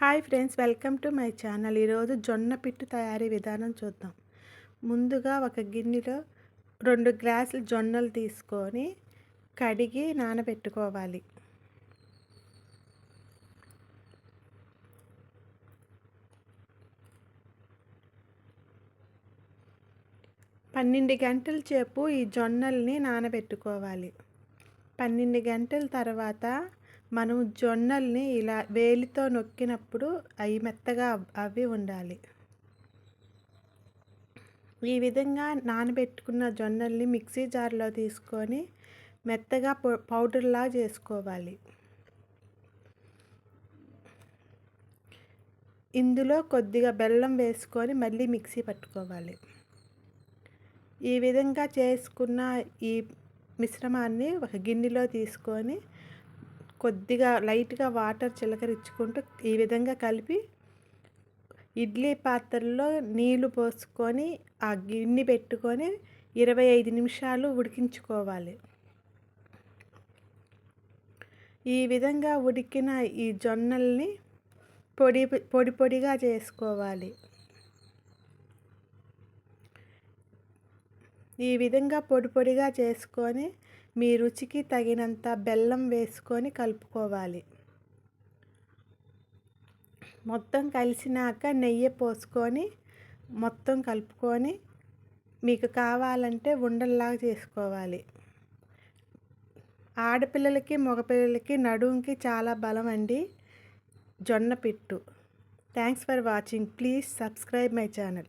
Hi friends welcome to my channel. ఈరోజు జొన్న పిట్టు తయారీ విధానం చూద్దాం. ముందుగా ఒక గిన్నెలో రెండు గ్లాసులు జొన్నలు తీసుకొని కడిగి నానబెట్టుకోవాలి. పన్నెండు గంటల చేపు ఈ జొన్నల్ని నానబెట్టుకోవాలి. పన్నెండు గంటల తర్వాత మనం జొన్నల్ని ఇలా వేలితో నొక్కినప్పుడు అవి మెత్తగా అవి ఉండాలి. ఈ విధంగా నానబెట్టుకున్న జొన్నల్ని మిక్సీ జార్లో తీసుకొని మెత్తగా పౌడర్లా చేసుకోవాలి. ఇందులో కొద్దిగా బెల్లం వేసుకొని మళ్ళీ మిక్సీ పట్టుకోవాలి. ఈ విధంగా చేసుకున్న ఈ మిశ్రమాన్ని ఒక గిన్నెలో తీసుకొని కొద్దిగా లైట్గా వాటర్ చిలకరించుకుంటూ ఈ విధంగా కలిపి ఇడ్లీ పాత్రలో నీళ్ళు పోసుకొని ఆ గిన్నె పెట్టుకొని ఇరవై ఐదు నిమిషాలు ఉడికించుకోవాలి. ఈ విధంగా ఉడికిన ఈ జొన్నల్ని పొడి పొడి పొడిగా చేసుకోవాలి. ఈ విధంగా పొడి పొడిగా చేసుకొని మీ రుచికి తగినంత బెల్లం వేసుకొని కలుపుకోవాలి. మొత్తం కలిసినాక నెయ్యి పోసుకొని మొత్తం కలుపుకొని మీకు కావాలంటే ఉండల్లాగా చేసుకోవాలి. ఆడపిల్లలకి మగపిల్లలకి నడుంకి చాలా బలం అండి. జొన్న పిట్టు. Thanks for watching please subscribe my channel